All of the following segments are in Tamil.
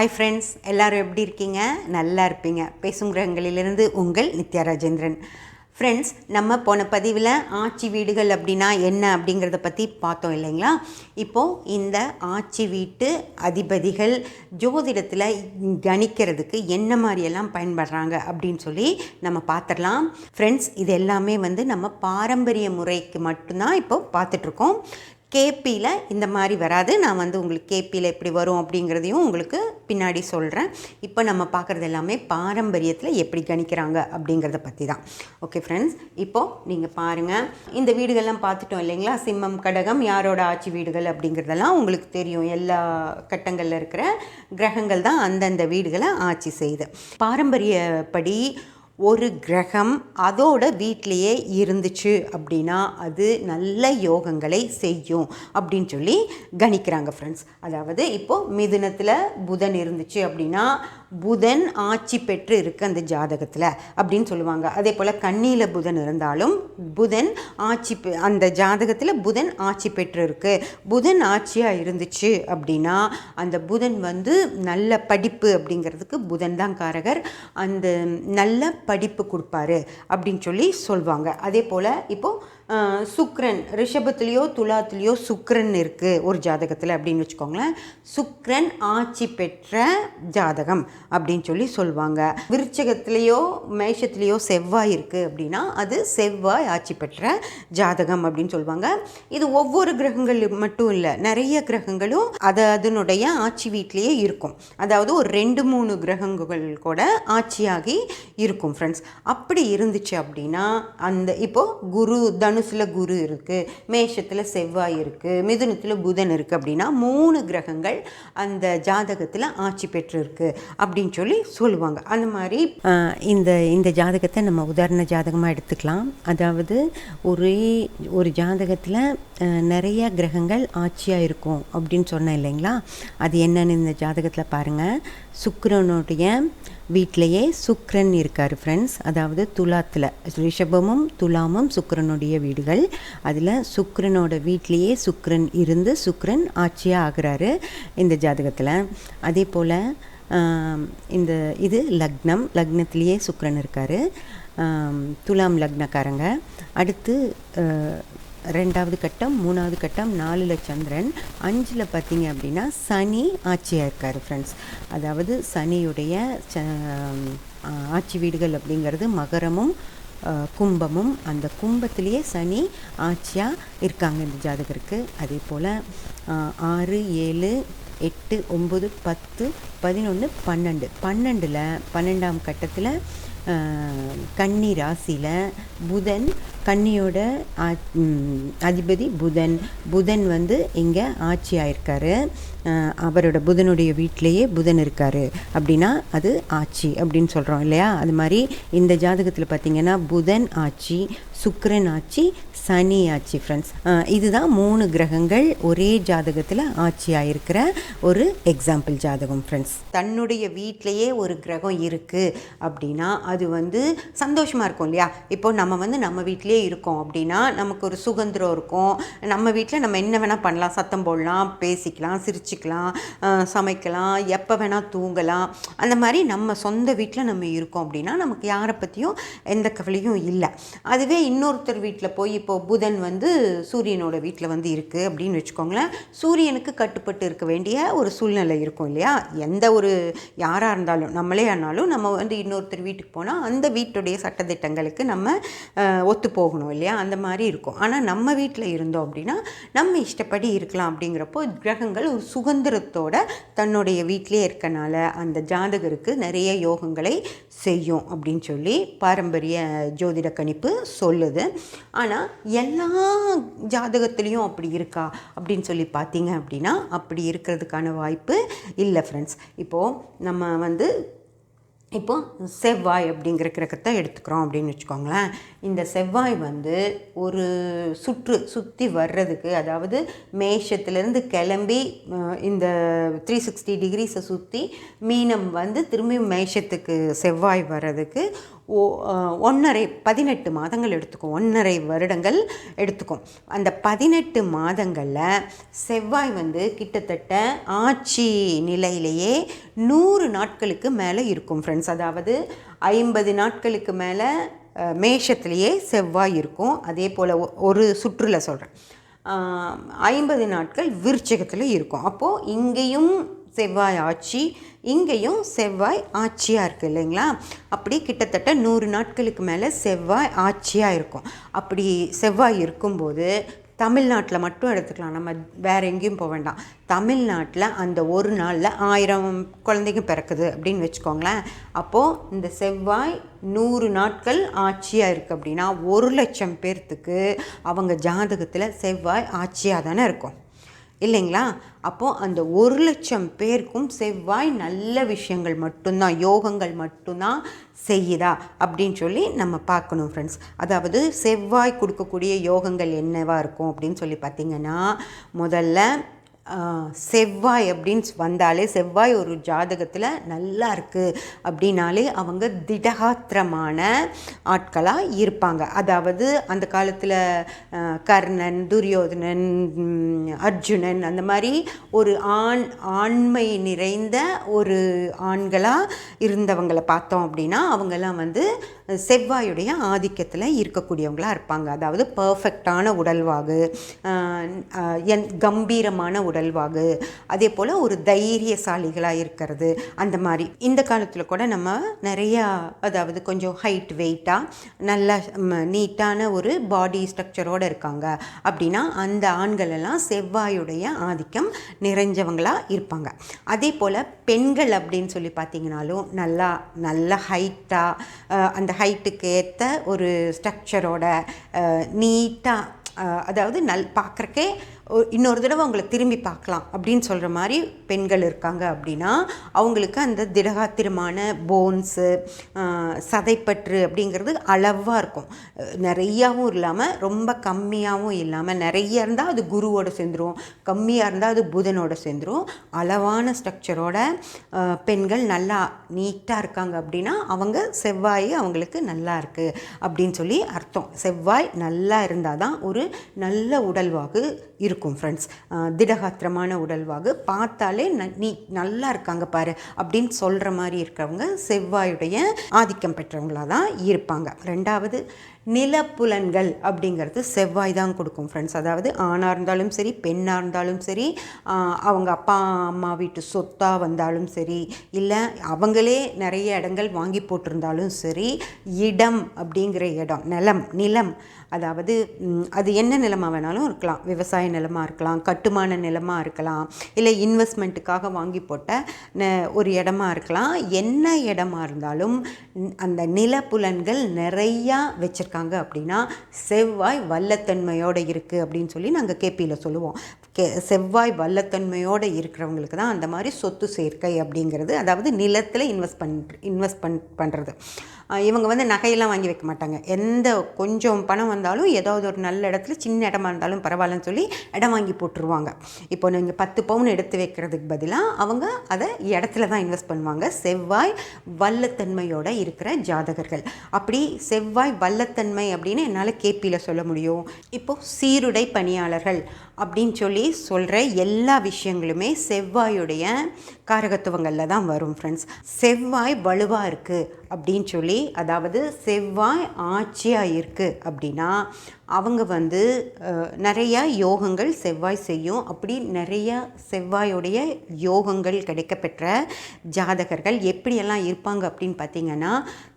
ஹாய் ஃப்ரெண்ட்ஸ் எல்லோரும் எப்படி இருக்கீங்க? நல்லா இருப்பீங்க. பேசும் கிரகங்களிலிருந்து உங்கள் நித்யா ராஜேந்திரன். ஃப்ரெண்ட்ஸ் நம்ம போன பதிவில் ஆட்சி வீடுகள் அப்படின்னா என்ன அப்படிங்கிறத பற்றி பார்த்தோம் இல்லைங்களா? இப்போது இந்த ஆட்சி வீட்டு அதிபதிகள் ஜோதிடத்தில் கணிக்கிறதுக்கு என்ன மாதிரியெல்லாம் பயன்படுறாங்க அப்படின்னு சொல்லி நம்ம பார்த்துடலாம். ஃப்ரெண்ட்ஸ் இது எல்லாமே வந்து நம்ம பாரம்பரிய முறைக்கு மட்டும்தான் இப்போ பார்த்துட்ருக்கோம் கேபியில் இந்த மாதிரி வராது. நான் வந்து உங்களுக்கு கேபியில் எப்படி வரும் அப்படிங்கிறதையும் உங்களுக்கு பின்னாடி சொல்கிறேன் இப்போ நம்ம பார்க்குறது எல்லாமே பாரம்பரியத்தில் எப்படி கணிக்கிறாங்க அப்படிங்கிறத பற்றி தான் ஓகே ஃப்ரெண்ட்ஸ் இப்போது நீங்கள் பாருங்கள் இந்த வீடுகள்லாம் பார்த்துட்டோம் இல்லைங்களா? சிம்மம் கடகம் யாரோட ஆட்சி வீடுகள் அப்படிங்கிறதெல்லாம் உங்களுக்கு தெரியும். எல்லா கட்டங்களில் இருக்கிற கிரகங்கள் தான் அந்தந்த வீடுகளை ஆட்சி செய்யுது பாரம்பரியப்படி ஒரு கிரகம் அதோட வீட்டிலையே இருந்துச்சு அப்படின்னா அது நல்ல யோகங்களை செய்யும் அப்படின்னு சொல்லி கணிக்கிறாங்க ஃப்ரெண்ட்ஸ் அதாவது இப்போது மிதுனத்தில் புதன் இருந்துச்சு அப்படின்னா புதன் ஆட்சி பெற்று இருக்கு அந்த ஜாதகத்தில் அப்படின்னு சொல்லுவாங்க. அதே போல் கண்ணியில் புதன் இருந்தாலும் புதன் ஆட்சி பெ- அந்த ஜாதகத்தில் புதன் ஆட்சி பெற்று இருக்கு புதன் ஆட்சியாக இருந்துச்சு அப்படின்னா அந்த புதன் வந்து நல்ல படிப்பு அப்படிங்கிறதுக்கு புதன் தான் காரகர். அந்த நல்ல படிப்பு கொடுப்பாரு அப்படின்னு சொல்லி சொல்லுவாங்க அதே போல் இப்போது சுக்ரன் ரிஷபத்துலேயோ துலாத்துலேயோ சுக்ரன் இருக்குது ஒரு ஜாதகத்தில் அப்படின்னு வச்சுக்கோங்களேன். சுக்ரன் ஆட்சி பெற்ற ஜாதகம் அப்படின்னு சொல்லி சொல்லுவாங்க விருச்சகத்துலேயோ மேஷத்துலேயோ செவ்வாய் இருக்குது அப்படின்னா அது செவ்வாய் ஆட்சி பெற்ற ஜாதகம் அப்படின்னு சொல்லுவாங்க இது ஒவ்வொரு கிரகங்கள் மட்டும் இல்லை நிறைய கிரகங்களும் அது அதனுடைய ஆட்சி வீட்லேயே இருக்கும். அதாவது ஒரு ரெண்டு மூணு கிரகங்கள் கூட ஆட்சியாகி இருக்கும் ஃப்ரெண்ட்ஸ் அப்படி இருந்துச்சு அப்படின்னா அந்த இப்போது குரு தனு தனுசில் குரு இருக்குது மேஷத்தில் செவ்வாய் இருக்குது மிதுனத்தில் புதன் இருக்குது அப்படின்னா மூணு கிரகங்கள் அந்த ஜாதகத்தில் ஆட்சி பெற்றிருக்கு அப்படின்னு சொல்லி சொல்லுவாங்க. அந்த மாதிரி இந்த இந்த ஜாதகத்தை நம்ம உதாரண ஜாதகமாக எடுத்துக்கலாம். அதாவது ஒரே ஒரு ஜாதகத்தில் நிறைய கிரகங்கள் ஆட்சியாக இருக்கும் அப்படின்னு சொன்னேன் இல்லைங்களா? அது என்னன்னு இந்த ஜாதகத்தில் பாருங்கள் சுக்கரனுடைய வீட்டிலையே சுக்ரன் இருக்கார் ஃப்ரெண்ட்ஸ் அதாவது துலாத்தில் ரிஷபமும் துலாமும் சுக்ரனுடைய வீடுகள். அதில் சுக்ரனோட வீட்டிலையே சுக்ரன் இருந்து சுக்ரன் ஆட்சியாக ஆகிறாரு இந்த ஜாதகத்தில். அதே போல் இந்த இது லக்னம். லக்னத்திலேயே சுக்ரன் இருக்கார். துலாம் லக்னக்காரங்க. அடுத்து ரெண்டாவது கட்டம் மூணாவது கட்டம் நாலில் சந்திரன் அஞ்சில் பார்த்தீங்க அப்படின்னா சனி ஆட்சியாக இருக்கார் ஃப்ரெண்ட்ஸ் அதாவது சனியுடைய ச- ஆட்சி வீடுகள் அப்படிங்கிறது மகரமும் கும்பமும் அந்த கும்பத்திலேயே சனி ஆட்சியாக இருக்காங்க இந்த ஜாதகருக்கு. அதே போல் ஆறு ஏழு எட்டு ஒம்பது பத்து பதினொன்று பன்னெண்டு. பன்னெண்டில் பன்னெண்டாம் கட்டத்தில் கன்னி ராசியில் புதன் கன்னியோட அதிபதி புதன். புதன் வந்து இங்கே ஆட்சி ஆயிருக்காரு அவரோட புதனுடைய வீட்டிலேயே புதன் இருக்கார். அப்படின்னா அது ஆட்சி அப்படின்னு சொல்கிறோம் இல்லையா? அது மாதிரி இந்த ஜாதகத்தில் பார்த்தீங்கன்னா புதன் ஆட்சி சுக்கரன் ஆட்சி சனி ஆட்சி ஃப்ரெண்ட்ஸ் இதுதான் மூணு கிரகங்கள் ஒரே ஜாதகத்தில் ஆட்சி இருக்கிற ஒரு எக்ஸாம்பிள் ஜாதகம் ஃப்ரெண்ட்ஸ் தன்னுடைய வீட்டிலையே ஒரு கிரகம் இருக்குது அப்படின்னா அது வந்து சந்தோஷமாக இருக்கும் இல்லையா? இப்போ நம்ம வந்து நம்ம வீட்டிலே இருக்கோம் அப்படின்னா நமக்கு ஒரு சுதந்திரம் இருக்கும். நம்ம வீட்டில் நம்ம என்ன வேணால் பண்ணலாம் சத்தம் போடலாம் பேசிக்கலாம் சிரிச்சு அஹ், சமைக்கலாம் எப்போ வேணால் தூங்கலாம். அந்த மாதிரி நம்ம சொந்த வீட்டில் நம்ம இருக்கோம் அப்படின்னா நமக்கு யாரை பற்றியும் எந்த கவலையும் இல்லை. அதுவே இன்னொருத்தர் வீட்டில் போய் இப்போது புதன் வந்து சூரியனோட வீட்டில் வந்து இருக்குது அப்படின்னு வச்சுக்கோங்களேன். சூரியனுக்கு கட்டுப்பட்டு இருக்க வேண்டிய ஒரு சூழ்நிலை இருக்கும் இல்லையா? எந்த ஒரு யாராக இருந்தாலும் நம்மளே ஆனாலும் நம்ம வந்து இன்னொருத்தர் வீட்டுக்கு போனால் அந்த வீட்டுடைய சட்டத்திட்டங்களுக்கு நம்ம ஒத்து போகணும் இல்லையா? அந்த மாதிரி இருக்கும். ஆனால் நம்ம வீட்டில் இருந்தோம் அப்படின்னா நம்ம இஷ்டப்படி இருக்கலாம் அப்படிங்கிறப்போ கிரகங்கள் ஒரு சுதந்திரத்தோட தன்னுடைய வீட்டிலே இருக்கனால அந்த ஜாதகருக்கு நிறைய யோகங்களை செய்யும் அப்படின்னு சொல்லி பாரம்பரிய ஜோதிட கணிப்பு சொல்லுது. ஆனால் எல்லா ஜாதகத்துலேயும் அப்படி இருக்கா அப்படின்னு சொல்லி பார்த்தீங்க அப்படின்னா அப்படி இருக்கிறதுக்கான வாய்ப்பு இல்லை ஃப்ரெண்ட்ஸ் இப்போது நம்ம வந்து இப்போ செவ்வாய் அப்படிங்கிற கிரகத்தை எடுத்துக்கிறோம் அப்படின்னு வச்சுக்கோங்களேன். இந்த செவ்வாய் வந்து ஒரு சுற்று சுற்றி வர்றதுக்கு அதாவது மேஷத்துலேருந்து கிளம்பி இந்த த்ரீ சிக்ஸ்டி டிகிரிஸை சுற்றி மீனம் வந்து திரும்பி மேஷத்துக்கு செவ்வாய் வர்றதுக்கு ஓ ஒன்றரை பதினெட்டு மாதங்கள் எடுத்துக்கும். ஒன்றரை வருடங்கள் எடுத்துக்கும். அந்த பதினெட்டு மாதங்களில் செவ்வாய் வந்து கிட்டத்தட்ட ஆட்சி நிலையிலேயே நூறு நாட்களுக்கு மேலே இருக்கும் ஃப்ரெண்ட்ஸ் அதாவது ஐம்பது நாட்களுக்கு மேலே மேஷத்துலேயே செவ்வாய் இருக்கும். அதே போல் ஒரு சுற்றுல சொல்கிறேன் ஐம்பது நாட்கள் விருச்சகத்தில் இருக்கும். அப்போது இங்கேயும் செவ்வாய் ஆட்சி இங்கேயும் செவ்வாய் ஆட்சியாக இருக்குது இல்லைங்களா? அப்படி கிட்டத்தட்ட நூறு நாட்களுக்கு மேலே செவ்வாய் ஆட்சியாக இருக்கும். அப்படி செவ்வாய் இருக்கும்போது தமிழ்நாட்டில் மட்டும் எடுத்துக்கலாம். நம்ம வேறு எங்கேயும் போக வேண்டாம். தமிழ்நாட்டில் அந்த ஒரு நாளில் ஆயிரம் குழந்தைங்க பிறக்குது அப்படின்னு வச்சுக்கோங்களேன். அப்போது இந்த செவ்வாய் நூறு நாட்கள் ஆட்சியாக இருக்குது அப்படின்னா ஒரு லட்சம் பேர்த்துக்கு அவங்க ஜாதகத்தில் செவ்வாய் ஆட்சியாக தானே இருக்கும். இல்லைங்களா? அப்போது அந்த ஒரு லட்சம் பேருக்கும் செவ்வாய் நல்ல விஷயங்கள் மட்டும்தான் யோகங்கள் மட்டும்தான் செய்யுதா? அப்படின்னு சொல்லி நம்ம பார்க்கணும் ஃப்ரெண்ட்ஸ் அதாவது செவ்வாய் கொடுக்கக்கூடிய யோகங்கள் என்னவா இருக்கும் அப்படின்னு சொல்லி பார்த்தீங்கன்னா முதல்ல செவ்வாய் அப்படின்னு வந்தாலே செவ்வாய் ஒரு ஜாதகத்தில் நல்லா இருக்குது அப்படின்னாலே அவங்க திடகாத்திரமான ஆட்களாக இருப்பாங்க. அதாவது அந்த காலத்தில் கர்ணன் துரியோதனன் அர்ஜுனன் அந்த மாதிரி ஒரு ஆண் ஆண்மை நிறைந்த ஒரு ஆண்களாக இருந்தவங்களை பார்த்தோம் அப்படின்னா அவங்கெல்லாம் வந்து செவ்வாயுடைய ஆதிக்கத்தில் இருக்கக்கூடியவங்களாக இருப்பாங்க. அதாவது பர்ஃபெக்டான உடல்வாகு என் கம்பீரமான உடல்வாகு அதே போல் ஒரு தைரியசாலிகளாக இருக்கிறது அந்த மாதிரி. இந்த காலத்தில் கூட நம்ம நிறையா அதாவது கொஞ்சம் ஹைட் வெயிட்டாக நல்லா நீட்டான ஒரு பாடி ஸ்ட்ரக்சரோடு இருக்காங்க. அப்படின்னா அந்த ஆண்களெல்லாம் செவ்வாயுடைய ஆதிக்கம் நிறைஞ்சவங்களாக இருப்பாங்க. அதே போல் பெண்கள் அப்படின்னு சொல்லி பார்த்தீங்கனாலும் நல்லா நல்ல ஹைட்டாக அந்த ஹைட்டுக்கு ஏற்ற ஒரு ஸ்ட்ரக்சரோட நீட்டாக அதாவது நல் பார்க்குறக்கே இன்னொரு தடவை அவங்கள திரும்பி பார்க்கலாம் அப்படின்னு சொல்கிற மாதிரி பெண்கள் இருக்காங்க அப்படின்னா அவங்களுக்கு அந்த திடகாத்திரமான போன்ஸு சதைப்பற்று அப்படிங்கிறது அளவாக இருக்கும். நிறையாவும் இல்லாமல் ரொம்ப கம்மியாகவும் இல்லாமல் நிறைய இருந்தால் அது குருவோட சேர்ந்துரும் கம்மியாக இருந்தால் அது புதனோட சேர்ந்துடும் அளவான ஸ்ட்ரக்சரோட பெண்கள் நல்லா நீட்டாக இருக்காங்க அப்படின்னா அவங்க செவ்வாய் அவங்களுக்கு நல்லா இருக்குது அப்படின்னு சொல்லி அர்த்தம். செவ்வாய் நல்லா இருந்தால் தான் ஒரு நல்ல உடல்வாகு இருக்கும். இருக்கும் ஃப்ரெண்ட்ஸ் திடகாத்திரமான உடல்வாகு. பார்த்தாலே நீ நல்லா இருக்காங்க பாரு அப்படின்னு சொல்கிற மாதிரி இருக்கிறவங்க செவ்வாயுடைய ஆதிக்கம் பெற்றவங்களாக தான் இருப்பாங்க. ரெண்டாவது நிலப்புலன்கள் அப்படிங்கிறது செவ்வாய் தான் கொடுக்கும் ஃப்ரெண்ட்ஸ் அதாவது ஆணாக இருந்தாலும் சரி பெண்ணாக இருந்தாலும் சரி அவங்க அப்பா அம்மா வீட்டு சொத்தாக வந்தாலும் சரி இல்லை அவங்களே நிறைய இடங்கள் வாங்கி போட்டிருந்தாலும் சரி இடம் அப்படிங்கிற இடம் நிலம் நிலம். அதாவது அது என்ன நிலமாக வேணாலும் இருக்கலாம். விவசாய நிலமாக இருக்கலாம் கட்டுமான நிலமாக இருக்கலாம் இல்லை இன்வெஸ்ட்மெண்ட்டுக்காக வாங்கி போட்ட ந- ஒரு இடமா இருக்கலாம். என்ன இடமா இருந்தாலும் அந்த நிலப்புலன்கள் நிறையா வச்சுருக்காங்க அப்படின்னா செவ்வாய் வல்லத்தன்மையோடு இருக்குது அப்படின்னு சொல்லி நாங்கள் கேபியில் சொல்லுவோம். கே செவ்வாய் வல்லத்தன்மையோடு இருக்கிறவங்களுக்கு தான் அந்த மாதிரி சொத்து சேர்க்கை அப்படிங்கிறது அதாவது நிலத்தில் இன்வெஸ்ட் பண் இன்வெஸ்ட் பண் பண்ணுறது இவங்க வந்து நகையெல்லாம் வாங்கி வைக்க மாட்டாங்க. எந்த கொஞ்சம் பணம் வந்தாலும் ஏதாவது ஒரு நல்ல இடத்துல சின்ன இடமா இருந்தாலும் பரவாயில்லன்னு சொல்லி இடம் வாங்கி போட்டுருவாங்க. இப்போ நீங்கள் பத்து பவுன் எடுத்து வைக்கிறதுக்கு பதிலாக அவங்க அதை இடத்துல தான் இன்வெஸ்ட் பண்ணுவாங்க. செவ்வாய் வல்லத்தன்மையோட இருக்கிற ஜாதகர்கள். அப்படி செவ்வாய் வல்லத்தன்மை அப்படின்னு என்னால் கேபியில் சொல்ல முடியும். இப்போ சீருடை பணியாளர்கள் அப்படின்னு சொல்லி சொல்கிற எல்லா விஷயங்களுமே செவ்வாயுடைய காரகத்துவங்களில் தான் வரும் ஃப்ரெண்ட்ஸ் செவ்வாய் வலுவாக இருக்குது அப்படின்னு சொல்லி அதாவது செவ்வாய் ஆட்சியாக இருக்குது அப்படின்னா அவங்க வந்து நிறையா யோகங்கள் செவ்வாய் செய்யும். அப்படி நிறையா செவ்வாயுடைய யோகங்கள் கிடைக்கப்பெற்ற ஜாதகர்கள் எப்படியெல்லாம் இருப்பாங்க அப்படின்னு பார்த்தீங்கன்னா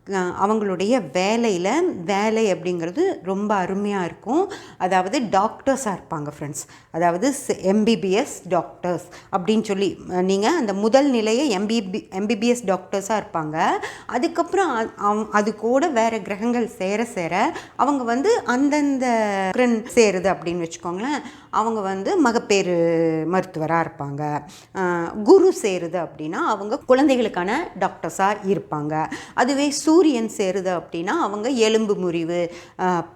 அவங்களுடைய வேலையில் வேலை அப்படிங்கிறது ரொம்ப அருமையாக இருக்கும். அதாவது டாக்டர்ஸாக இருப்பாங்க ஃப்ரெண்ட்ஸ் அதாவது எம்பிபிஎஸ் டாக்டர்ஸ் அப்படின்னு சொல்லி நீங்கள் அந்த முதல் நிலையை எம்பிபி எம்பிபிஎஸ் டாக்டர்ஸாக இருப்பாங்க. அதுக்கப்புறம் அவ- அது கூட வேறு கிரகங்கள் சேர சேர அவங்க வந்து அந்தந்த கிரன் சேருது அப்படின்னு வச்சுக்கோங்களேன். அவங்க வந்து மகப்பேறு மருத்துவராக இருப்பாங்க. குரு சேருது அப்படின்னா அவங்க குழந்தைகளுக்கான டாக்டர்ஸாக இருப்பாங்க. அதுவே சு சூரியன் சேருது அப்படின்னா அவங்க எலும்பு முறிவு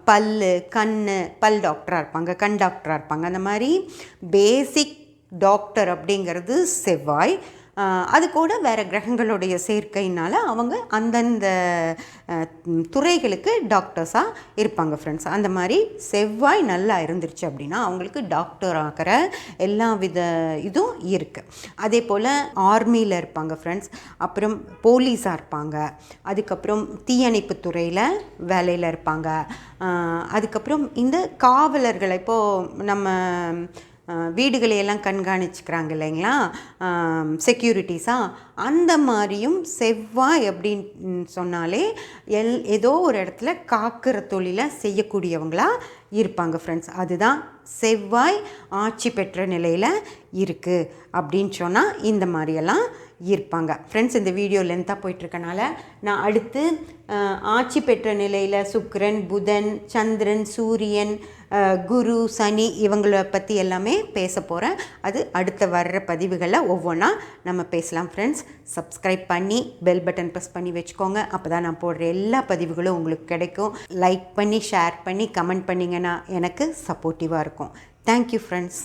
பல் பல்லு கண் பல் டாக்டராக இருப்பாங்க கண் டாக்டராக இருப்பாங்க. அந்த மாதிரி பேசிக் டாக்டர் அப்படிங்கிறது செவ்வாய். அது கூட வேறு கிரகங்களுடைய சேர்க்கையினால் அவங்க அந்தந்த துறைகளுக்கு டாக்டர்ஸாக இருப்பாங்க ஃப்ரெண்ட்ஸ் அந்த மாதிரி செவ்வாய் நல்லா இருந்துருச்சு அப்படின்னா அவங்களுக்கு டாக்டர் ஆகிற எல்லா வித இதுவும் இருக்குது அதே போல் ஆர்மியில் இருப்பாங்க ஃப்ரெண்ட்ஸ் அப்புறம் போலீஸாக இருப்பாங்க. அதுக்கப்புறம் தீயணைப்பு துறையில் வேலையில் இருப்பாங்க. அதுக்கப்புறம் இந்த காவலர்களை இப்போது நம்ம வீடுகளையெல்லாம் கண்காணிச்சுக்கிறாங்க இல்லைங்களா? செக்யூரிட்டிஸாக அந்த மாதிரியும் செவ்வாய் அப்படின்னு சொன்னாலே எல் ஏதோ ஒரு இடத்துல காக்கிற தொழிலை செய்யக்கூடியவங்களா இருப்பாங்க ஃப்ரெண்ட்ஸ் அதுதான் செவ்வாய் ஆட்சி பெற்ற நிலையில் இருக்குது அப்படின்னு சொன்னால் இந்த மாதிரியெல்லாம் ஈர்ப்பாங்க. ஃப்ரெண்ட்ஸ் இந்த வீடியோ லென்த்தாக போயிட்டுருக்கனால நான் அடுத்து ஆட்சி பெற்ற நிலையில் சுக்கரன் புதன் சந்திரன் சூரியன் குரு சனி இவங்கள பற்றி எல்லாமே பேச போகிறேன் அது அடுத்த வர்ற பதிவுகளில் ஒவ்வொன்றா நம்ம பேசலாம் ஃப்ரெண்ட்ஸ் சப்ஸ்கிரைப் பண்ணி பெல் பட்டன் ப்ரெஸ் பண்ணி வச்சுக்கோங்க. அப்போ தான் நான் போடுற எல்லா பதிவுகளும் உங்களுக்கு கிடைக்கும். லைக் பண்ணி ஷேர் பண்ணி கமெண்ட் பண்ணிங்கன்னா எனக்கு சப்போர்ட்டிவாக இருக்கும். Thank you friends